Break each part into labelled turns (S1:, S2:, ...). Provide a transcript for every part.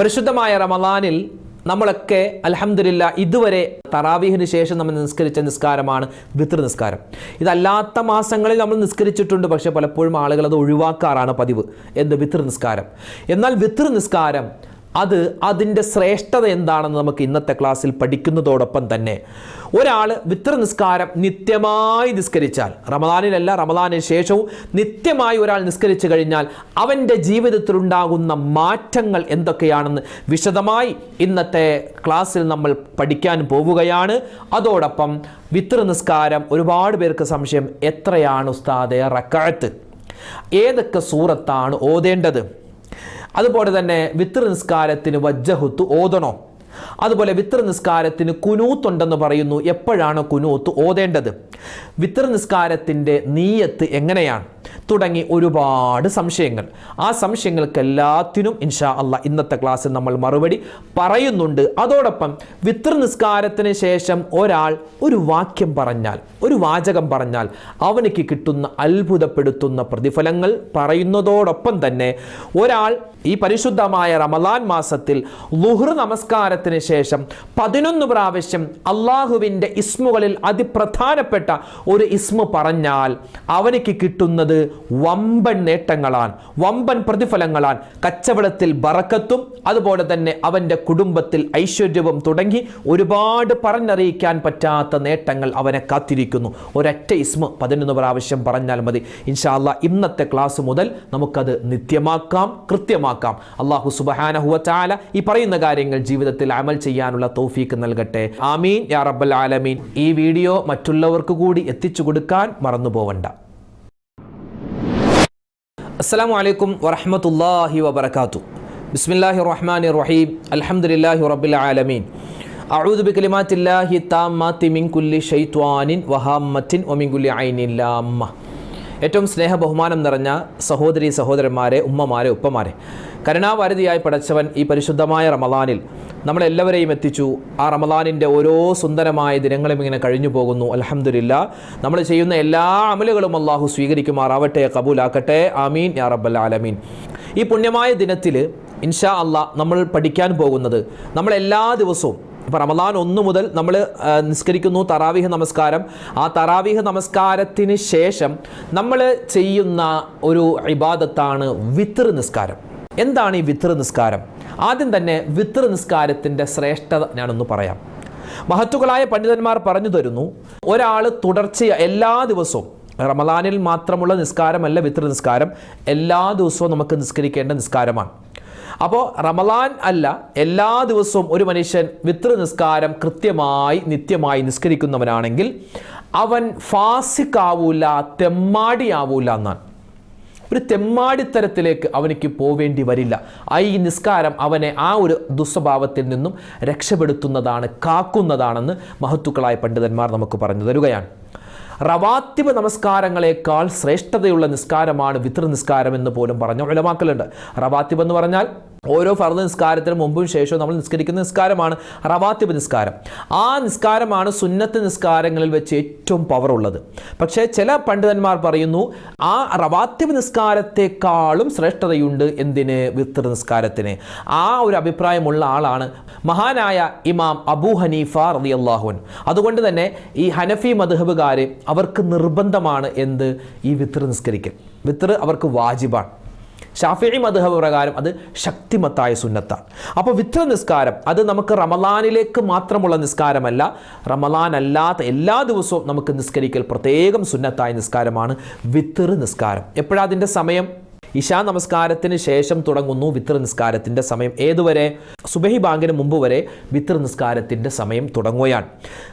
S1: പരിശുദ്ധമായ റമദാനിൽ നമ്മളൊക്കെ അലഹമില്ല ഇതുവരെ തറാവീഹിന് ശേഷം നമ്മൾ നിസ്കരിച്ച നിസ്കാരമാണ് വിത്ര നിസ്കാരം. ഇതല്ലാത്ത മാസങ്ങളിൽ നമ്മൾ നിസ്കരിച്ചിട്ടുണ്ട് പക്ഷേ പലപ്പോഴും ആളുകൾ അത് ഒഴിവാക്കാറാണ് പതിവ്. എന്ത്? വിത്ര നിസ്കാരം. എന്നാൽ വിത്ര നിസ്കാരം അത് അതിന്റെ ശ്രേഷ്ഠത എന്താണെന്ന് നമുക്ക് ഇന്നത്തെ ക്ലാസ്സിൽ പഠിക്കുന്നതോടൊപ്പം തന്നെ ഒരാൾ വിത്ര നിസ്കാരം നിത്യമായി നിസ്കരിച്ചാൽ റമദാനിലല്ല റമദാനിന് ശേഷവും നിത്യമായി ഒരാൾ നിസ്കരിച്ചു കഴിഞ്ഞാൽ അവന്റെ ജീവിതത്തിലുണ്ടാകുന്ന മാറ്റങ്ങൾ എന്തൊക്കെയാണെന്ന് വിശദമായി ഇന്നത്തെ ക്ലാസ്സിൽ നമ്മൾ പഠിക്കാൻ പോവുകയാണ്. അതോടൊപ്പം വിത്ര നിസ്കാരം ഒരുപാട് പേർക്ക് സംശയം എത്രയാണ് ഉസ്താദെ റക്കാത്ത് ഏതൊക്കെ സൂറത്താണ് ഓതേണ്ടത്? അതുപോലെ തന്നെ വിത്ര നിസ്കാരത്തിന് വജ്ജഹുത്ത് ഓതണോ? അതുപോലെ വിത്ര നിസ്കാരത്തിന് കുനൂത്തുണ്ടെന്ന് പറയുന്നു. എപ്പോഴാണ് കുനൂത്ത് ഓതേണ്ടത്? വിത്ര നിസ്കാരത്തിന്റെ നീയത്ത് എങ്ങനെയാണ്? തുടങ്ങി ഒരുപാട് സംശയങ്ങൾ. ആ സംശയങ്ങൾക്ക് എല്ലാത്തിനും ഇൻഷാ അല്ല ഇന്നത്തെ ക്ലാസ്സിൽ നമ്മൾ മറുപടി പറയുന്നുണ്ട്. അതോടൊപ്പം വിത്ര നിസ്കാരത്തിന് ശേഷം ഒരാൾ ഒരു വാക്യം പറഞ്ഞാൽ ഒരു വാചകം പറഞ്ഞാൽ അവനിക്ക് കിട്ടുന്ന അത്ഭുതപ്പെടുത്തുന്ന പ്രതിഫലങ്ങൾ പറയുന്നതോടൊപ്പം തന്നെ ഒരാൾ ഈ പരിശുദ്ധമായ റമലാൻ മാസത്തിൽ ലുഹ്ർ നമസ്കാരത്തിന് ശേഷം പതിനൊന്ന് പ്രാവശ്യം അള്ളാഹുവിന്റെ ഇസ്മുകളിൽ അതിപ്രധാനപ്പെട്ട ഒരു ഇസ്മു പറഞ്ഞാൽ അവനിക്ക് കിട്ടുന്നത് വമ്പൻ നേട്ടങ്ങളാണ് വമ്പൻ പ്രതിഫലങ്ങളാണ്. കച്ചവടത്തിൽ ബറക്കത്തും അതുപോലെ തന്നെ അവന്റെ കുടുംബത്തിൽ ഐശ്വര്യവും തുടങ്ങി ഒരുപാട് പറഞ്ഞറിയിക്കാൻ പറ്റാത്ത നേട്ടങ്ങൾ അവനെ കാത്തിരിക്കുന്നു. ഒരൊറ്റ ഇസ്മ പതിനൊന്ന് പ്രാവശ്യം പറഞ്ഞാൽ മതി. ഇൻഷാല്ല ഇന്നത്തെ ക്ലാസ് മുതൽ നമുക്കത് നിത്യമാക്കാം കൃത്യമാക്കാം. അള്ളാഹു സുബഹാനഹുവ ചാല ഈ പറയുന്ന കാര്യങ്ങൾ ജീവിതത്തിൽ അമൽ ചെയ്യാനുള്ള തൗഫീക്ക് നൽകട്ടെ. ആമീൻ. യാ റബ്ബൽ ആലമീൻ. ഈ വീഡിയോ മറ്റുള്ളവർക്ക് കൂടി എത്തിച്ചു കൊടുക്കാൻ മറന്നു പോവണ്ട അസ്സലാമു അലൈക്കും വറഹ്മത്തുള്ളാഹി വബറകാതു ബിസ്മില്ലാഹി റഹ്മാൻ റഹീം അൽഹംദുലില്ലാഹി റബ്ബിൽ ആലമീൻ. അഊദു ബികലിമാത്തില്ലാഹി താമ്മാത്തി മിൻ കുല്ലി ഷെയ്ത്വാനിൻ വഹാമത്തിൻ വമിൻ കുല്ലി ഐനിൻ ലാമ്മ. ഏറ്റവും സ്നേഹ ബഹുമാനം നിറഞ്ഞ സഹോദരി സഹോദരന്മാരെ ഉമ്മമാരെ ഉപ്പമാരെ. കരുണാവാരതിയായി പടച്ചവൻ ഈ പരിശുദ്ധമായ റമദാനിൽ നമ്മളെല്ലാവരെയും എത്തിച്ചു. ആ റമദാനിന്റെ ഓരോ സുന്ദരമായ ദിനങ്ങളും ഇങ്ങനെ കഴിഞ്ഞു പോകുന്നു. അലഹമില്ല നമ്മൾ ചെയ്യുന്ന എല്ലാ അമലുകളും അള്ളാഹു സ്വീകരിക്കുമാറാവട്ടെ കബൂലാക്കട്ടെ. ആമീൻ യാ റബ്ബൽ ആലമീൻ. ഈ പുണ്യമായ ദിനത്തിൽ ഇൻഷാ അള്ളാ നമ്മൾ പഠിക്കാൻ പോകുന്നത് നമ്മളെല്ലാ ദിവസവും ഇപ്പോൾ റമദാൻ ഒന്ന് മുതൽ നമ്മൾ നിസ്കരിക്കുന്നു തറാവീഹ് നമസ്കാരം. ആ തറാവീഹ് നമസ്കാരത്തിന് ശേഷം നമ്മൾ ചെയ്യുന്ന ഒരു ഇബാദത്താണ് വിത്തർ നിസ്കാരം. എന്താണ് ഈ വിത്തർ നിസ്കാരം? ആദ്യം തന്നെ വിത്തർ നിസ്കാരത്തിന്റെ ശ്രേഷ്ഠത ഞാനൊന്ന് പറയാം. മഹത്തുക്കളായ പണ്ഡിതന്മാർ പറഞ്ഞു തരുന്നു ഒരാൾ തുടർച്ച എല്ലാ ദിവസവും റമദാനിൽ മാത്രമുള്ള നിസ്കാരമല്ല വിത്തർ നിസ്കാരം എല്ലാ ദിവസവും നമുക്ക് നിസ്കരിക്കേണ്ട നിസ്കാരമാണ്. അപ്പോൾ റമലാൻ അല്ല എല്ലാ ദിവസവും ഒരു മനുഷ്യൻ വിത്ര നിസ്കാരം കൃത്യമായി നിത്യമായി നിസ്കരിക്കുന്നവനാണെങ്കിൽ അവൻ ഫാസിക്കാവൂല തെമ്മാടിയാവൂല എന്നാണ്. ഒരു തെമ്മാടിത്തരത്തിലേക്ക് അവനിക്ക് പോവേണ്ടി വരില്ല. ആ ഈ നിസ്കാരം അവനെ ആ ഒരു ദുസ്വഭാവത്തിൽ നിന്നും രക്ഷപ്പെടുത്തുന്നതാണ് കാക്കുന്നതാണെന്ന് മഹത്തുക്കളായ പണ്ഡിതന്മാർ നമുക്ക് പറഞ്ഞു തരുകയാണ്. റവാത്തിബ് നമസ്കാരങ്ങളെക്കാൾ ശ്രേഷ്ഠതയുള്ള നിസ്കാരമാണ് വിത്ര നിസ്കാരം എന്ന് പോലും പറഞ്ഞ ഉലമാക്കലുണ്ട് റവാത്തിബ് എന്ന് പറഞ്ഞാൽ ഓരോ ഫർദ് നിസ്കാരത്തിന് മുമ്പും ശേഷവും നമ്മൾ നിസ്കരിക്കുന്ന നിസ്കാരമാണ് റവാത്തിബ് നിസ്കാരം. ആ നിസ്കാരമാണ് സുന്നത്ത് നിസ്കാരങ്ങളിൽ വെച്ച് ഏറ്റവും പവർ ഉള്ളത്. പക്ഷേ ചില പണ്ഡിതന്മാർ പറയുന്നു ആ റവാത്തിബ് നിസ്കാരത്തെക്കാളും ശ്രേഷ്ഠതയുണ്ട് എന്തിന്? വിത്ര നിസ്കാരത്തിന്. ആ ഒരു അഭിപ്രായമുള്ള ആളാണ് മഹാനായ ഇമാം അബൂ ഹനീഫ റളിയല്ലാഹുൻ അതുകൊണ്ട് തന്നെ ഈ ഹനഫി മധുഹബുകാർ അവർക്ക് നിർബന്ധമാണ് എന്ത്? ഈ വിത്ര നിസ്കരിക്കൽ. വിത്ര അവർക്ക് വാജിബാണ്. ഷാഫി മധുഹബ് പ്രകാരം അത് ശക്തിമത്തായ സുന്നത്താണ്. അപ്പോൾ വിത്ര നിസ്കാരം അത് നമുക്ക് റമലാനിലേക്ക് മാത്രമുള്ള നിസ്കാരമല്ല റമലാൻ അല്ലാത്ത എല്ലാ ദിവസവും നമുക്ക് നിസ്കരിക്കൽ പ്രത്യേകം സുന്നത്തായ നിസ്കാരമാണ് വിത്തർ നിസ്കാരം. എപ്പോഴാണ് അതിന്റെ സമയം? ഇശാ നമസ്കാരത്തിന് ശേഷം തുടങ്ങുന്നു വിത്ര നിസ്കാരത്തിന്റെ സമയം. ഏതുവരെ? സുബഹി ബാങ്കിന് മുമ്പ് വരെ വിത്ര നിസ്കാരത്തിന്റെ സമയം തുടങ്ങുകയാണ്.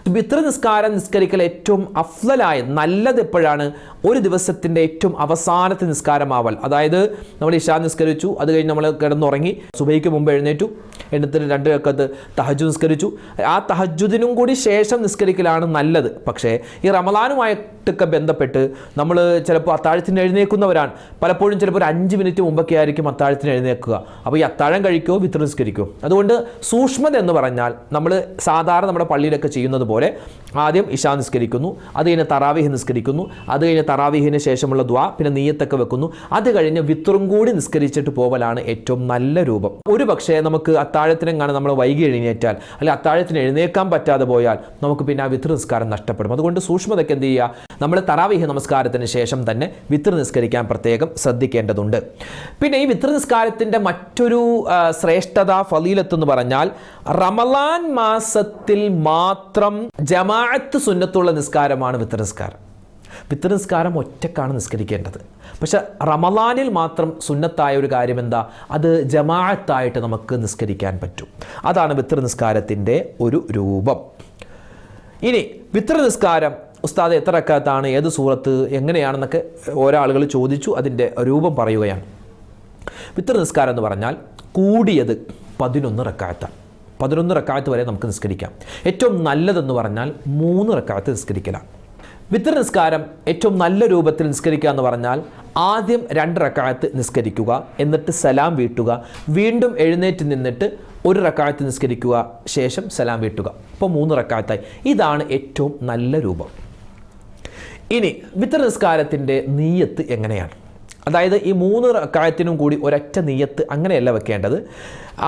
S1: വിത്ര നിസ്കാരം നിസ്കരിക്കൽ ഏറ്റവും അഫ്ലലായ നല്ലത് എപ്പോഴാണ്? ഒരു ദിവസത്തിന്റെ ഏറ്റവും അവസാനത്തെ നിസ്കാരമാവൽ. അതായത് നമ്മൾ ഇഷാ നിസ്കരിച്ചു അത് കഴിഞ്ഞ് നമ്മൾ കിടന്നുറങ്ങി സുബഹിക്ക് മുമ്പ് എഴുന്നേറ്റു എണ്ണത്തിന് രണ്ട് വെക്കത്ത് തഹജു നിസ്കരിച്ചു. ആ തഹജുദിനും കൂടി ശേഷം നിസ്കരിക്കലാണ് നല്ലത്. പക്ഷേ ഈ റമലാനുമായിട്ടൊക്കെ ബന്ധപ്പെട്ട് നമ്മൾ ചിലപ്പോൾ അത്താഴത്തിന് എഴുന്നേൽക്കുന്നവരാണ്. പലപ്പോഴും ചിലപ്പോൾ അഞ്ച് മിനിറ്റ് മുമ്പൊക്കെ ആയിരിക്കും അത്താഴത്തിന് എഴുന്നേൽക്കുക. അപ്പോൾ ഈ അത്താഴം കഴിക്കുമോ വിത്ത് നിസ്കരിക്കുമോ അതുകൊണ്ട് സൂക്ഷ്മത എന്ന് പറഞ്ഞാൽ നമ്മൾ സാധാരണ നമ്മുടെ പള്ളിയിലൊക്കെ ചെയ്യുന്നത് പോലെ ആദ്യം ഇഷാ നിസ്കരിക്കുന്നു അത് കഴിഞ്ഞ് തറാവിഹ് നിസ്കരിക്കുന്നു അത് കഴിഞ്ഞ് തറാവിഹിന് ശേഷമുള്ള ദ്വാ പിന്നെ നീയത്തൊക്കെ വെക്കുന്നു. അത് കഴിഞ്ഞ് വിത്രും കൂടി നിസ്കരിച്ചിട്ട് പോവലാണ് ഏറ്റവും നല്ല രൂപം. ഒരു പക്ഷേ നമുക്ക് അത്താഴത്തിനെങ്ങാണ് നമ്മൾ വൈകി എഴുന്നേറ്റാൽ അല്ലെങ്കിൽ അത്താഴത്തിന് എഴുന്നേക്കാൻ പറ്റാതെ പോയാൽ നമുക്ക് പിന്നെ ആ വിത്ര നിസ്കാരം നഷ്ടപ്പെടും. അതുകൊണ്ട് സൂക്ഷ്മതയ്ക്ക് എന്ത് ചെയ്യുക? നമ്മൾ തറാവിഹ് നമസ്കാരത്തിന് ശേഷം തന്നെ വിത്ര നിസ്കരിക്കാൻ പ്രത്യേകം ശ്രദ്ധിക്കേണ്ടതുണ്ട്. പിന്നെ ഈ വിത്ര നിസ്കാരത്തിന്റെ മറ്റൊരു ശ്രേഷ്ഠത ഫലീലത്ത് എന്ന് പറഞ്ഞാൽ റമലാൻ മാസത്തിൽ മാത്രം ജമാഅത്ത് സുന്നത്തുള്ള നിസ്കാരമാണ് വിത്ര നിസ്കാരം. വിത്ര നിസ്കാരം ഒറ്റക്കാണ് നിസ്കരിക്കേണ്ടത്. പക്ഷെ റമലാനിൽ മാത്രം സുന്നത്തായ ഒരു കാര്യം എന്താ? അത് ജമാഅത്തായിട്ട് നമുക്ക് നിസ്കരിക്കാൻ പറ്റും. അതാണ് വിത്ര നിസ്കാരത്തിന്റെ ഒരു രൂപം. ഇനി വിത്ര നിസ്കാരം ഉസ്താദ് എത്ര റക്കാത്താണ് ഏത് സൂറത്ത് എങ്ങനെയാണെന്നൊക്കെ ഓരോ ആളുകൾ ചോദിച്ചു അതിന്റെ രൂപം പറയുകയാണ്. വിത്ര നിസ്കാരം എന്ന് പറഞ്ഞാൽ കൂടിയത് പതിനൊന്ന് റക്കാത്താണ്. പതിനൊന്ന് റക്കാത്ത് വരെ നമുക്ക് നിസ്കരിക്കാം. ഏറ്റവും നല്ലതെന്ന് പറഞ്ഞാൽ മൂന്ന് റക്കാത്ത് നിസ്കരിക്കലാണ്. വിത്ര നിസ്കാരം ഏറ്റവും നല്ല രൂപത്തിൽ നിസ്കരിക്കുക എന്ന് പറഞ്ഞാൽ ആദ്യം രണ്ട് റക്കായത്ത് നിസ്കരിക്കുക എന്നിട്ട് സലാം വീട്ടുക വീണ്ടും എഴുന്നേറ്റ് നിന്നിട്ട് ഒരു റക്കായത്ത് നിസ്കരിക്കുക ശേഷം സലാം വീട്ടുക. അപ്പോൾ മൂന്ന് റക്കായത്തായി ഇതാണ് ഏറ്റവും നല്ല രൂപം. ഇനി വിത്ര നിസ്കാരത്തിന്റെ നീയത്ത് എങ്ങനെയാണ്? അതായത് ഈ മൂന്ന് റക്കായത്തിനും കൂടി ഒരൊറ്റ നീയത്ത് അങ്ങനെയല്ല വെക്കേണ്ടത്.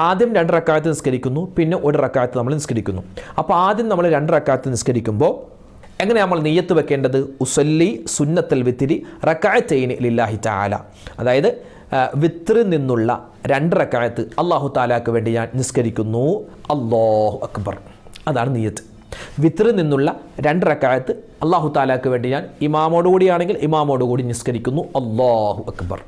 S1: ആദ്യം രണ്ട് റക്കായത്ത് നിസ്കരിക്കുന്നു പിന്നെ ഒരു റക്കായത്ത് നമ്മൾ നിസ്കരിക്കുന്നു. അപ്പോൾ ആദ്യം നമ്മൾ രണ്ട് റക്കായത്ത് നിസ്കരിക്കുമ്പോൾ എങ്ങനെയാണ് നമ്മൾ നീയത്ത് വെക്കേണ്ടത്? ഉസല്ലി സുന്നത്തൽ വിത്തിരി റക്കായത്തൈന് ലില്ലാഹി താല അതായത് വിത്രിൽ നിന്നുള്ള രണ്ട് റക്കായത്ത് അള്ളാഹു താലാക്ക് വേണ്ടി ഞാൻ നിസ്കരിക്കുന്നു. അള്ളാഹു അക്ബർ. അതാണ് നീയത്ത്. വിത്രിൽ നിന്നുള്ള രണ്ട് റക്കായത്ത് അള്ളാഹു താലാക്ക് വേണ്ടി ഞാൻ ഇമാമോടുകൂടിയാണെങ്കിൽ ഇമാമോടുകൂടി നിസ്കരിക്കുന്നു. അള്ളാഹു അക്ബർ.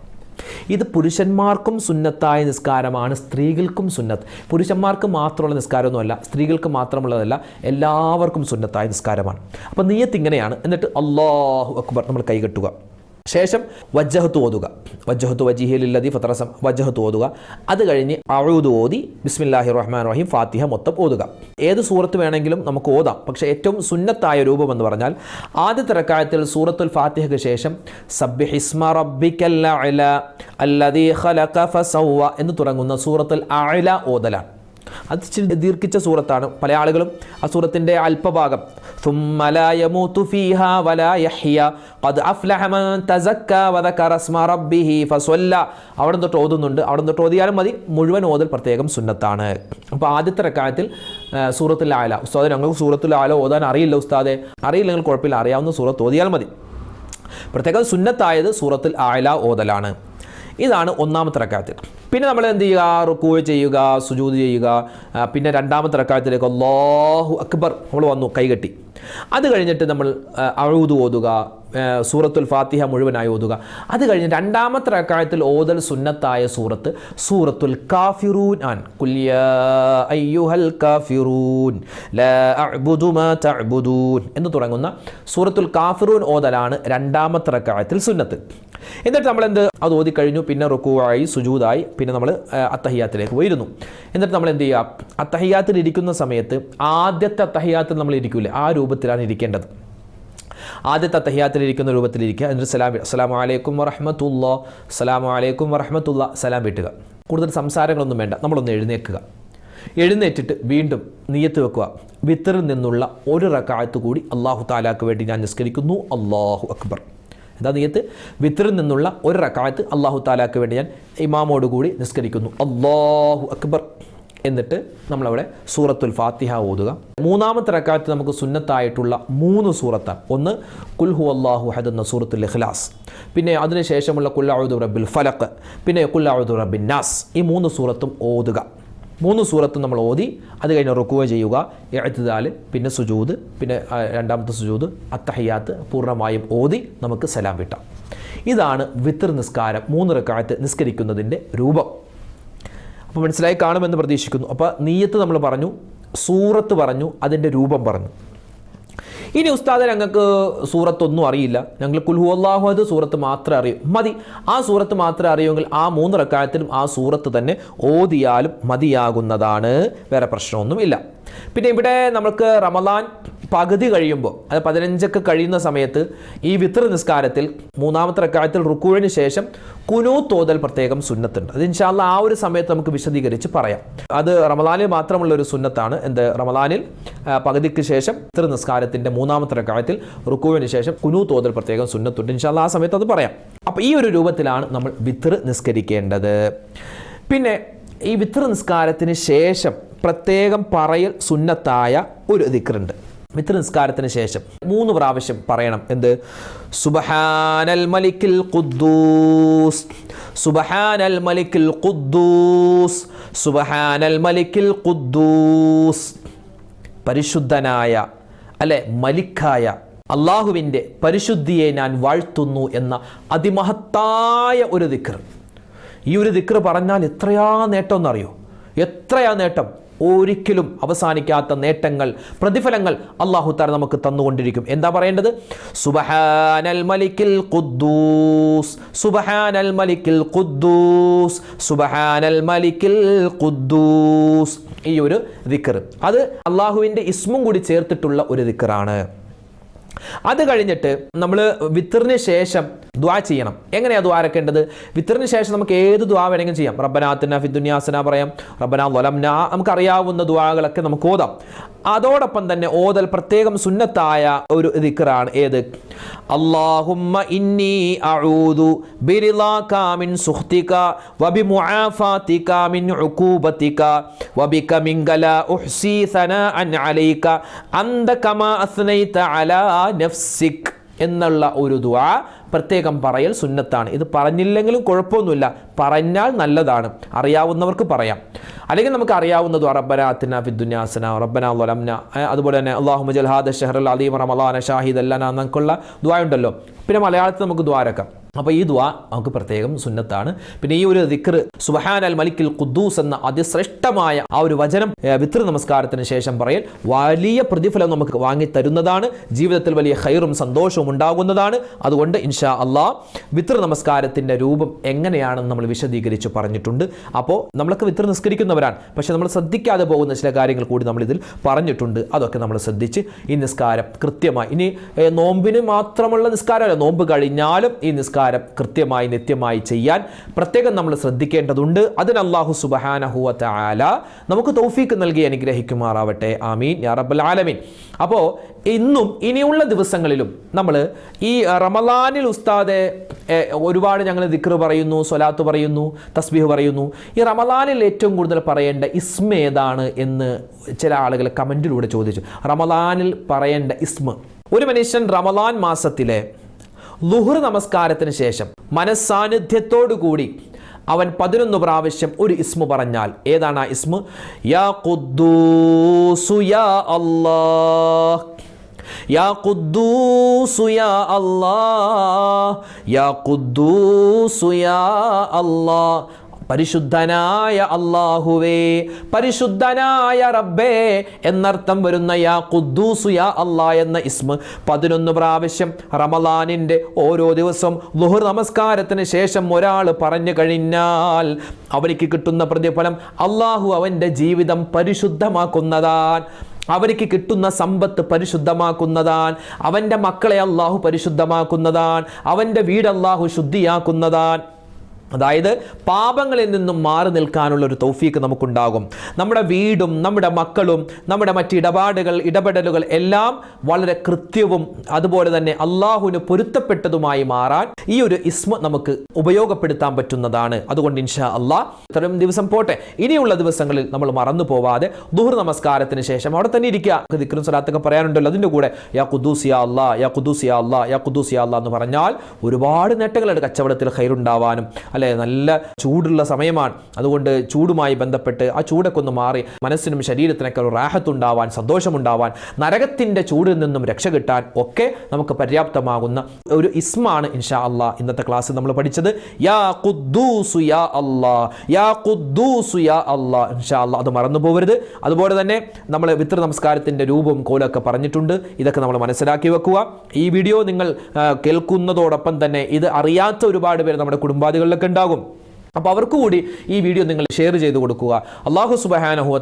S1: ഇത് പുരുഷന്മാർക്കും സുന്നത്തായ നിസ്കാരമാണ് സ്ത്രീകൾക്കും സുന്നത്ത്. പുരുഷന്മാർക്ക് മാത്രമുള്ള നിസ്കാരമൊന്നുമല്ല സ്ത്രീകൾക്ക് മാത്രമുള്ളതല്ല എല്ലാവർക്കും സുന്നത്തായ നിസ്കാരമാണ്. അപ്പോൾ നീയത്ത് ഇങ്ങനെയാണ്. എന്നിട്ട് അള്ളാഹു അക്ബർ നമ്മൾ കൈകെട്ടുക. ശേഷം വജ്ജഹത്ത് ഓതുക. വജ്ജഹത്ത് വജിഹിലതി ഫത്രസം വജ്ജഹത്ത് ഓതുക. അത് കഴിഞ്ഞ് അഴുത് ഓതി ബിസ്മില്ലാഹി റഹ്മാൻ റഹീം ഫാത്തിഹ മൊത്തം ഓതുക. ഏത് സൂറത്ത് വേണമെങ്കിലും നമുക്ക് ഓതാം. പക്ഷേ ഏറ്റവും സുന്നത്തായ രൂപം എന്ന് പറഞ്ഞാൽ ആദ്യത്തെ റക്കായത്തിൽ സൂറത്തുൽ ഫാത്തിഹയ്ക്ക് ശേഷം സബ്ബിഹിസ്മ ഫസവ്വ എന്ന് തുടങ്ങുന്ന സൂറത്തുൽ അഅല ഓതലാണ്. അത് ദീർഘിച്ച സൂറത്താണ്. പല ആളുകളും ആ സൂറത്തിന്റെ അല്പഭാഗം. അവിടെ തൊട്ട് ഓതുന്നുണ്ട്. അവിടെ തൊട്ട് ഓതിയാലും മതി. മുഴുവൻ ഓതൽ പ്രത്യേകം സുന്നത്താണ്. അപ്പോൾ ആദ്യത്തെ റക്കായത്തിൽ സൂറത്തിൽ ആല. ഉസ്താദ് ഞങ്ങൾക്ക് സൂറത്തിൽ ആല ഓതാൻ അറിയില്ല ഉസ്താദെ. അറിയില്ലെങ്കിൽ കുഴപ്പമില്ല. അറിയാവുന്ന സൂറത്ത് ഓതിയാൽ മതി. പ്രത്യേകം സുന്നത്തായത് സൂറത്തിൽ ആല ഓതലാണ്. ഇതാണ് ഒന്നാമത്തെ റക്കാത്തിൽ പിന്നെ നമ്മൾ എന്ത് ചെയ്യുക? റുക്കൂ ചെയ്യുക സുജൂദ് ചെയ്യുക. പിന്നെ രണ്ടാമത്തെ റക്കാത്തിലേക്ക് അല്ലാഹു അക്ബർ നമ്മൾ വന്നു കൈകെട്ടി അത് കഴിഞ്ഞിട്ട് നമ്മൾ അഴുതു ഓതുക സൂറത്തുൽ ഫാത്തിഹ മുഴുവനായി ഓതുക. അത് കഴിഞ്ഞ് രണ്ടാമത്തെ റക്കായത്തിൽ ഓതൽ സുന്നത്തായ സൂറത്ത് സൂറത്തുൽ കാഫിറൂൻ ആൻ കുല്യ അയ്യുഹൽ കാഫിറൂൻ എന്ന് തുടങ്ങുന്ന സൂറത്തുൽ കാഫിറൂൻ ഓതലാണ് രണ്ടാമത്തെ റക്കായത്തിൽ സുന്നത്ത്. എന്നിട്ട് നമ്മൾ എന്ത് അത് ഓതി കഴിഞ്ഞു പിന്നെ റുക്കുവായി സുജൂതായി പിന്നെ നമ്മൾ അത്തഹിയാത്തിലേക്ക് പോയിരുന്നു. എന്നിട്ട് നമ്മൾ എന്ത് ചെയ്യുക? അത്തഹിയാത്തിൽ ഇരിക്കുന്ന സമയത്ത് ആദ്യത്തെ അത്തഹിയാത്തിൽ നമ്മൾ ഇരിക്കൂലേ ആ രൂപത്തിലാണ് ഇരിക്കേണ്ടത്. ആദ്യത്തെ അത്തഹിയാത്തിൽ ഇരിക്കുന്ന രൂപത്തിലിരിക്കുക എന്നിട്ട് സലാം അസ്സലാമു അലൈക്കും വറഹമത്തുള്ള സലാമു അലൈക്കും വറഹമത്തുള്ള സലാം വീട്ടുക. കൂടുതൽ സംസാരങ്ങളൊന്നും വേണ്ട നമ്മളൊന്ന് എഴുന്നേൽക്കുക. എഴുന്നേറ്റിട്ട് വീണ്ടും നീയത്ത് വെക്കുക. വിത്തറിൽ നിന്നുള്ള ഒരു റക്കായത്ത് കൂടി അള്ളാഹു താലാക്ക് വേണ്ടി ഞാൻ നിസ്കരിക്കുന്നു. അള്ളാഹു അക്ബർ. എന്താ നീയത്ത്? വിത്തറിൽ നിന്നുള്ള ഒരു റക്കായത്ത് അള്ളാഹു താലാക്ക് വേണ്ടി ഞാൻ ഇമാമോട് കൂടി നിസ്കരിക്കുന്നു. അള്ളാഹു അക്ബർ. എന്നിട്ട് നമ്മളവിടെ സൂറത്തുൽ ഫാത്തിഹ ഓതുക. മൂന്നാമത്തെ റക്കായത്ത് നമുക്ക് സുന്നത്തായിട്ടുള്ള മൂന്ന് സൂറത്താണ്. ഒന്ന് കുൽഹു അള്ളാഹു ഹദ് എന്ന സൂറത്തുൽ ഇഖ്ലാസ്. പിന്നെ അതിനുശേഷമുള്ള കുല്ലാവുദ് റബ്ബിൽ ഫലക്ക് പിന്നെ കുല്ലാഴുദുറബിൻ നാസ്. ഈ മൂന്ന് സൂറത്തും ഓതുക. മൂന്ന് സൂറത്തും നമ്മൾ ഓതി അത് കഴിഞ്ഞ് റുക്കുക ചെയ്യുക എഴുത്തുതാൽ പിന്നെ സുജൂദ് പിന്നെ രണ്ടാമത്തെ സുജൂദ് അത്തഹയ്യാത്ത് പൂർണമായും ഓതി നമുക്ക് സലാം വിട്ടാം. ഇതാണ് വിത്തർ നിസ്കാരം മൂന്ന് റക്കാലത്ത് നിസ്കരിക്കുന്നതിന്റെ രൂപം. അപ്പോൾ മനസ്സിലായി കാണുമെന്ന് പ്രതീക്ഷിക്കുന്നു. അപ്പോൾ നീയത്ത് നമ്മൾ പറഞ്ഞു സൂറത്ത് പറഞ്ഞു അതിന്റെ രൂപം പറഞ്ഞു. ഇനി ഉസ്താദ് ഞങ്ങൾക്ക് സൂറത്തൊന്നും അറിയില്ല. ഞങ്ങൾ കുൽഹു അത് സൂറത്ത് മാത്രമേ അറിയൂ. മതി. ആ സൂറത്ത് മാത്രമേ അറിയുമെങ്കിൽ ആ മൂന്ന് റക്കായത്തിലും ആ സൂറത്ത് തന്നെ ഓതിയാലും മതിയാകുന്നതാണ്. വേറെ പ്രശ്നമൊന്നും ഇല്ല പിന്നെ ഇവിടെ നമുക്ക് റമദാൻ പകുതി കഴിയുമ്പോൾ അത് പതിനഞ്ചൊക്കെ കഴിയുന്ന സമയത്ത് ഈ വിത്ര നിസ്കാരത്തിൽ മൂന്നാമത്തെ റക്കായത്തിൽ റുക്കുവിന് ശേഷം കുനു തോതൽ പ്രത്യേകം സുന്നത്തുണ്ട്. അത് ഇൻഷാല്ല ആ ഒരു സമയത്ത് നമുക്ക് വിശദീകരിച്ച് പറയാം. അത് റമദാനിൽ മാത്രമുള്ള ഒരു സുന്നത്താണ്. എന്ത്? റമദാനിൽ പകുതിക്ക് ശേഷം വിത്ര നിസ്കാരത്തിന്റെ മൂന്നാമത്തെ റക്കായത്തിൽ റുക്കുവിന് ശേഷം കുനു തോതൽ പ്രത്യേകം സുന്നത്തുണ്ട്. ഇൻഷാല്ല ആ സമയത്ത് അത് പറയാം. അപ്പോൾ ഈ ഒരു രൂപത്തിലാണ് നമ്മൾ വിത്ര നിസ്കരിക്കേണ്ടത്. പിന്നെ ഈ വിത്ര നിസ്കാരത്തിന് ശേഷം പ്രത്യേകം പറയൽ സുന്നത്തായ ഒരു ദിക്റുണ്ട്. വിത്ര നിസ്കാരത്തിന് ശേഷം മൂന്ന് പ്രാവശ്യം പറയണം. എന്ത്? സുബഹാനൽ മലിക്കിൽ ഖുദ്ദൂസ്. സുബഹാനൽ മലിക്കിൽ ഖുദ്ദൂസ്. സുബഹാനൽ മലിക്കിൽ ഖുദ്ദൂസ്. പരിശുദ്ധനായ അല്ലെ മലിക്കായ അള്ളാഹുവിന്റെ പരിശുദ്ധിയെ ഞാൻ വാഴ്ത്തുന്നു എന്ന അതിമഹത്തായ ഒരു ദിക്ർ. ഈ ഒരു ദിക്ർ പറഞ്ഞാൽ എത്രയാ നേട്ടം എന്നറിയോ? എത്രയാ നേട്ടം? ഒരിക്കലും അവസാനിക്കാത്ത നേട്ടങ്ങൾ പ്രതിഫലങ്ങൾ അള്ളാഹു താര നമുക്ക് തന്നുകൊണ്ടിരിക്കും. എന്താ പറയേണ്ടത്? സുബഹാനൽ മലിക്കിൽ ഖുദ്ദൂസ് സുബഹാനൽ മലിക്കിൽ ഖുദ്ദൂസ് സുബഹാനൽ മലിക്കിൽ ഖുദ്ദൂസ്. ഈ ഒരു ദിക്കർ അത് അള്ളാഹുവിന്റെ ഇസ്മും കൂടി ചേർത്തിട്ടുള്ള ഒരു ദിക്കറാണ് അത് കഴിഞ്ഞിട്ട് നമ്മൾ വിത്തറിന് ശേഷം ദ്വാ ചെയ്യണം. എങ്ങനെയാണ് ദ്വാരക്കേണ്ടത് വിത്തറിന് ശേഷം നമുക്ക് ഏത് ദ്വാ വേണമെങ്കിലും ചെയ്യാം. റബ്ബനാത്തിന ഫിദുന്യാസന പറയാം. റബ്ബന വലംന. നമുക്കറിയാവുന്ന ദ്വാകളൊക്കെ നമുക്ക് ഓതാം. അതോടൊപ്പം തന്നെ ഓതൽ പ്രത്യേകം സുന്നത്തായ ഒരു ദിക്റാണ് ഏത്? അള്ളാഹുമ്മ ഇന്നി അഊദു മിൻ സുഖ്തിക വബിമുആഫാതിക മിൻ വബിക മിൻ അലൈക അന്ത അസ്നൈത അലാ നഫ്സിക് എന്നുള്ള ഒരു ദുആ പ്രത്യേകം പറയൽ സുന്നത്താണ്. ഇത് പറഞ്ഞില്ലെങ്കിലും കുഴപ്പമൊന്നുമില്ല. പറഞ്ഞാൽ നല്ലതാണ്. അറിയാവുന്നവർക്ക് പറയാം. അല്ലെങ്കിൽ നമുക്ക് അറിയാവുന്നത് റബ്ബന അത്തിന ഫിദ്ദുന്യാസന റബ്ബന ലംന അതുപോലെ തന്നെ അള്ളാഹു മജൽ ഹാദ് ഷെഹർ അലീം റമലാന ഷാഹിദ് അല്ലാന എന്നൊക്കെയുള്ള ദ്വായ ഉണ്ടല്ലോ. പിന്നെ മലയാളത്തിൽ നമുക്ക് ദ്വാരക്കാം അപ്പോൾ ഈ ദ്വാ നമുക്ക് പ്രത്യേകം സുന്നത്താണ്. പിന്നെ ഈ ഒരു ദിക്ർ സുബഹാൻ അൽ മലിക്കിൽ ഖുദ്ദൂസ് എന്ന അതിശ്രേഷ്ഠമായ ആ ഒരു വചനം വിത്ര നമസ്കാരത്തിന് ശേഷം പറയൽ വലിയ പ്രതിഫലം നമുക്ക് വാങ്ങി തരുന്നതാണ് ജീവിതത്തിൽ വലിയ ഹൈറും സന്തോഷവും ഉണ്ടാകുന്നതാണ്. അതുകൊണ്ട് ഇൻഷാ അള്ളാ വിത്ര നമസ്കാരത്തിന്റെ രൂപം എങ്ങനെയാണെന്ന് നമ്മൾ വിശദീകരിച്ച് പറഞ്ഞിട്ടുണ്ട്. അപ്പോൾ നമ്മളൊക്കെ വിത്ര നിസ്കരിക്കുന്നവരാണ്. പക്ഷേ നമ്മൾ ശ്രദ്ധിക്കാതെ പോകുന്ന ചില കാര്യങ്ങൾ കൂടി നമ്മളിതിൽ പറഞ്ഞിട്ടുണ്ട്. അതൊക്കെ നമ്മൾ ശ്രദ്ധിച്ച് ഈ നിസ്കാരം കൃത്യമായി. ഇനി നോമ്പിന് മാത്രമുള്ള നിസ്കാരമല്ല നോമ്പ് കഴിഞ്ഞാലും ഈ നിസ്കാരം കൃത്യമായി നിത്യമായി ചെയ്യാൻ പ്രത്യേകം നമ്മൾ ശ്രദ്ധിക്കേണ്ടതുണ്ട്. അതിന് അള്ളാഹു സുബഹാനഹുവ ആല നമുക്ക് തൗഫീക്ക് നൽകി അനുഗ്രഹിക്കുമാറാവട്ടെ. ആമീൻ. യാ റബ്ബൽ ആലമീൻ. അപ്പോൾ ഇന്നും ഇനിയുള്ള ദിവസങ്ങളിലും നമ്മൾ ഈ റമലാനിൽ ഉസ്താദെ ഒരുപാട് ഞങ്ങൾ ദിക്ർ പറയുന്നു സ്വലാത്ത് പറയുന്നു തസ്ബീഹ് പറയുന്നു. ഈ റമലാനിൽ ഏറ്റവും കൂടുതൽ പറയേണ്ട ഇസ്മ ഏതാണ് എന്ന് ചില ആളുകൾ കമന്റിലൂടെ ചോദിച്ചു. റമലാനിൽ പറയേണ്ട ഇസ്മ. ഒരു മനുഷ്യൻ റമലാൻ മാസത്തിലെ ലുഹർ നമസ്കാരത്തിന് ശേഷം മനസ്സാന്നിധ്യത്തോടുകൂടി അവൻ പതിനൊന്ന് പ്രാവശ്യം ഒരു ഇസ്മു പറഞ്ഞാൽ ഏതാണ് ആ ഇസ്മു? യാ ഖുദ്ദൂസു യാ അല്ലാഹ്. യാ ഖുദ്ദൂസു യാ അല്ലാഹ്. യാ ഖുദ്ദൂസു യാ അല്ലാഹ്. പരിശുദ്ധനായ അള്ളാഹുവേ പരിശുദ്ധനായ റബ്ബേ എന്നർത്ഥം വരുന്ന യാ ഖുദ്ദൂസു യാ അള്ളാ എന്ന ഇസ്മ. പതിനൊന്ന് പ്രാവശ്യം റമലാനിന്റെ ഓരോ ദിവസം ലുഹുർ നമസ്കാരത്തിന് ശേഷം ഒരാൾ പറഞ്ഞു കഴിഞ്ഞാൽ അവനിക്ക് കിട്ടുന്ന പ്രതിഫലം അള്ളാഹു അവന്റെ ജീവിതം പരിശുദ്ധമാക്കുന്നതാൻ അവർക്ക് കിട്ടുന്ന സമ്പത്ത് പരിശുദ്ധമാക്കുന്നതാൻ അവന്റെ മക്കളെ അള്ളാഹു പരിശുദ്ധമാക്കുന്നതാൻ അവന്റെ വീട് അള്ളാഹു ശുദ്ധിയാക്കുന്നതാൻ അതായത് പാപങ്ങളിൽ നിന്നും മാറി നിൽക്കാനുള്ള ഒരു തൗഫീക്ക് നമുക്കുണ്ടാകും. നമ്മുടെ വീടും നമ്മുടെ മക്കളും നമ്മുടെ മറ്റ് ഇടപാടുകൾ ഇടപെടലുകൾ എല്ലാം വളരെ കൃത്യവും അതുപോലെ തന്നെ അള്ളാഹുവിന് പൊരുത്തപ്പെട്ടതുമായി മാറാൻ ഈ ഒരു ഇസ്മ നമുക്ക് ഉപയോഗപ്പെടുത്താൻ പറ്റുന്നതാണ്. അതുകൊണ്ട് ഇൻഷാ അള്ളാഹ് ഇത്രയും ദിവസം പോട്ടെ. ഇനിയുള്ള ദിവസങ്ങളിൽ നമ്മൾ മറന്നു പോവാതെ ദുഹർ നമസ്കാരത്തിന് ശേഷം അവിടെ തന്നെ ഇരിക്കുക. ദിക്റും സ്വലാത്തൊക്കെ പറയാനുണ്ടല്ലോ. അതിന്റെ കൂടെ യാ കുദൂസ് യാ യാ കുദൂസ് യാ യാ കുദൂസ് യാ എന്ന് പറഞ്ഞാൽ ഒരുപാട് നേട്ടങ്ങളുണ്ട് കച്ചവടത്തിൽ ഹൈറുണ്ടാവാനും അല്ലെ? നല്ല ചൂടുള്ള സമയമാണ്. അതുകൊണ്ട് ചൂടുമായി ബന്ധപ്പെട്ട് ആ ചൂടൊക്കെ ഒന്ന് മാറി മനസ്സിനും ശരീരത്തിനൊക്കെ ഒരു റാഹത്തുണ്ടാവാൻ സന്തോഷമുണ്ടാവാൻ നരകത്തിന്റെ ചൂടിൽ നിന്നും രക്ഷ കിട്ടാൻ ഒക്കെ നമുക്ക് പര്യാപ്തമാകുന്ന ഒരു ഇസ്മാണ് ഇൻഷാ അള്ളാ ഇന്നത്തെ ക്ലാസ് നമ്മൾ പഠിച്ചത്. യാ ഖുദ്ദൂസു യാ അല്ലാ യാ ഖുദ്ദൂസു യാ അല്ലാ ഇൻഷാ അള്ളാ. അത് മറന്നു പോകരുത് അതുപോലെ തന്നെ നമ്മൾ വിത്ര നമസ്കാരത്തിന്റെ രൂപവും കോലൊക്കെ പറഞ്ഞിട്ടുണ്ട്. ഇതൊക്കെ നമ്മൾ മനസ്സിലാക്കി വെക്കുക. ഈ വീഡിയോ നിങ്ങൾ കേൾക്കുന്നതോടൊപ്പം തന്നെ ഇത് അറിയാത്ത ഒരുപാട് പേര് നമ്മുടെ കുടുംബാദികളിലൊക്കെ ഉണ്ടാകും. അപ്പോൾ അവർക്ക് കൂടി ഈ വീഡിയോ നിങ്ങൾ ഷെയർ ചെയ്ത് കൊടുക്കുക. അള്ളാഹു സുബഹാനഹുവ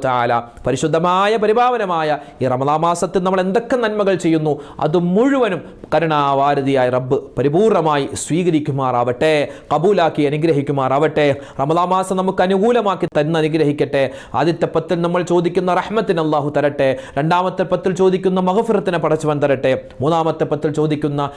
S1: പരിശുദ്ധമായ പരിപാവനമായ ഈ റമദാ മാസത്തിൽ നമ്മൾ എന്തൊക്കെ നന്മകൾ ചെയ്യുന്നു അത് മുഴുവനും കരുണാവാരതിയായ റബ്ബ് പരിപൂർണമായി സ്വീകരിക്കുമാറാവട്ടെ കബൂലാക്കി അനുഗ്രഹിക്കുമാറാവട്ടെ റമദാ മാസം നമുക്ക് അനുകൂലമാക്കി തന്നെ അനുഗ്രഹിക്കട്ടെ ആദ്യത്തെ പത്തിൽ നമ്മൾ ചോദിക്കുന്ന റഹ്മത്തിന് അള്ളാഹു തരട്ടെ രണ്ടാമത്തെ പത്തിൽ ചോദിക്കുന്ന മഹഫിറത്തിനെ പടച്ചവൻ തരട്ടെ മൂന്നാമത്തെ പത്തിൽ ചോദിക്കുന്ന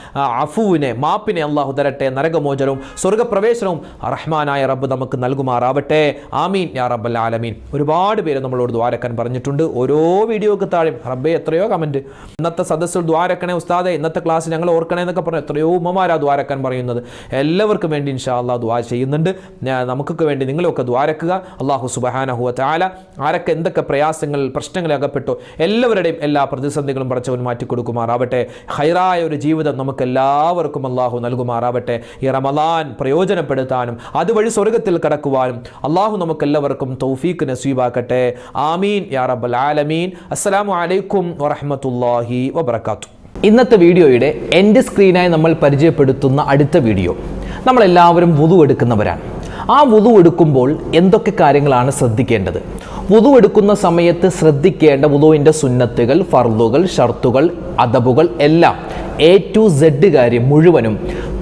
S1: അഫുവിനെ മാപ്പിനെ അള്ളാഹു തരട്ടെ നരകമോചനവും സ്വർഗപ്രവേശനവും റഹ്മാനായ റബ്ബ് നമുക്ക് നൽകുമാറാവട്ടെ. ആമീൻ. യാ റബ്ബൽ ആലമീൻ. ഒരുപാട് പേര് നമ്മളോട് ദ്വാരക്കാൻ പറഞ്ഞിട്ടുണ്ട്. ഓരോ വീഡിയോക്ക് താഴെ റബ്ബെ എത്രയോ കമന്റ് ഇന്നത്തെ സദസ്സിൽ ദ്വാരക്കണേ ഉസ്താദെ ഇന്നത്തെ ക്ലാസ് ഞങ്ങൾ ഓർക്കണേ എന്നൊക്കെ പറഞ്ഞു എത്രയോ ഉമ്മമാരാ ദ്വാരക്കാൻ പറയുന്നത്. എല്ലാവർക്കും വേണ്ടി ഇൻഷാ അള്ളാഹ് ദ്വാ ചെയ്യുന്നുണ്ട്. നമുക്കൊക്കെ വേണ്ടി നിങ്ങളൊക്കെ ദ്വാരക്കുക. അള്ളാഹു സുബഹാനഹുവ താല ആരൊക്കെ എന്തൊക്കെ പ്രയാസങ്ങൾ പ്രശ്നങ്ങളിൽ അകപ്പെട്ടോ എല്ലാവരുടെയും എല്ലാ പ്രതിസന്ധികളും പടച്ചവൻ മാറ്റിക്കൊടുക്കുമാറാവട്ടെ. ഹൈറായ ഒരു ജീവിതം നമുക്ക് എല്ലാവർക്കും അള്ളാഹു നൽകുമാറാവട്ടെ. ഈ റമദാൻ പ്രയോജനപ്പെടുത്താനും അതുവഴി സ്വർഗത്തിൽ കടക്കുവാനും അള്ളാഹു നമുക്ക് എല്ലാവർക്കും തൗഫീഖ് നസീബാക്കട്ടെ. ആമീൻ. യാ റബ്ബൽ ആലമീൻ. അസ്സലാമു അലൈക്കും വറഹമത്തല്ലാഹി വബർക്കാത്തു ഇന്നത്തെ വീഡിയോയുടെ എന്റെ സ്ക്രീനായി നമ്മൾ പരിചയപ്പെടുത്തുന്ന അടുത്ത വീഡിയോ. നമ്മളെല്ലാവരും വുതു എടുക്കുന്നവരാണ്. ആ വുതു എടുക്കുമ്പോൾ എന്തൊക്കെ കാര്യങ്ങളാണ് ശ്രദ്ധിക്കേണ്ടത്? വുതു എടുക്കുന്ന സമയത്ത് ശ്രദ്ധിക്കേണ്ട വുതുവിന്റെ സുന്നത്തുകൾ ഫർദുകൾ ഷർത്തുകൾ അദബുകൾ എല്ലാം എ ടു സെഡ് കാര്യം മുഴുവനും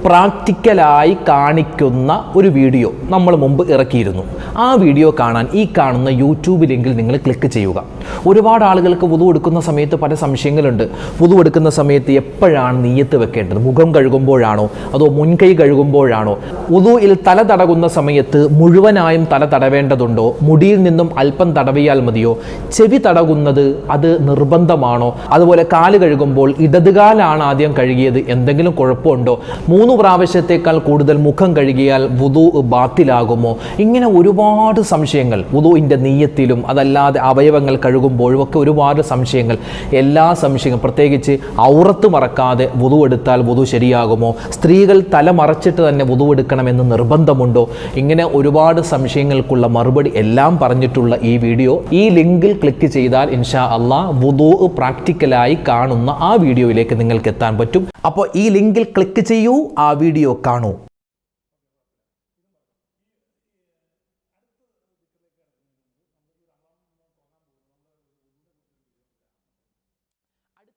S1: പ്രാക്ടിക്കലായി കാണിക്കുന്ന ഒരു വീഡിയോ നമ്മൾ മുമ്പ് ഇറക്കിയിരുന്നു. ആ വീഡിയോ കാണാൻ ഈ കാണുന്ന യൂട്യൂബ് ലിങ്കിൽ നിങ്ങൾ ക്ലിക്ക് ചെയ്യുക. ഒരുപാട് ആളുകൾക്ക് വുതു എടുക്കുന്ന സമയത്ത് പല സംശയങ്ങളുണ്ട്. വുതു എടുക്കുന്ന സമയത്ത് എപ്പോഴാണ് നീയത്ത് വെക്കേണ്ടത്? മുഖം കഴുകുമ്പോഴാണോ? അതോ മുൻകൈ കഴുകുമ്പോഴാണോ? വുതുയിൽ തല തടകുന്ന സമയത്ത് മുഴുവനായും തല തടവേണ്ടതുണ്ടോ? മുടിയിൽ നിന്നും അല്പം തടവിയാൽ മതിയോ? ചെവി തടകുന്നത് അത് നിർബന്ധമാണോ? അതുപോലെ കാൽ കഴുകുമ്പോൾ ഇടതുകാലാണ് ആദ്യം കഴുകിയത് എന്തെങ്കിലും കുഴപ്പമുണ്ടോ? മൂന്ന് പ്രാവശ്യത്തേക്കാൾ കൂടുതൽ മുഖം കഴുകിയാൽ വുതു ബാത്തിലാകുമോ? ഇങ്ങനെ ഒരുപാട് സംശയങ്ങൾ വുതുവിന്റെ നീയത്തിലും അതല്ലാതെ അവയവങ്ങൾ കഴുകുമ്പോഴും ഒക്കെ ഒരുപാട് സംശയങ്ങൾ. എല്ലാ സംശയങ്ങളും പ്രത്യേകിച്ച് ഔറത്ത് മറക്കാതെ വുതു എടുത്താൽ വുതു ശരിയാകുമോ? സ്ത്രീകൾ തല മറച്ചിട്ട് തന്നെ വുതു എടുക്കണമെന്ന് നിർബന്ധമുണ്ടോ? ഇങ്ങനെ ഒരുപാട് സംശയങ്ങൾക്കുള്ള മറുപടി എല്ലാം പറഞ്ഞിട്ടുള്ള ഈ വീഡിയോ ഈ ലിങ്കിൽ ക്ലിക്ക് ചെയ്താൽ ഇൻഷാ അള്ളാ വുദു പ്രാക്ടിക്കലായി കാണുന്ന ആ വീഡിയോയിലേക്ക് നിങ്ങൾക്ക് എത്താൻ പറ്റും. അപ്പോൾ ഈ ലിങ്കിൽ ക്ലിക്ക് ചെയ്യൂ ആ വീഡിയോ കാണൂ.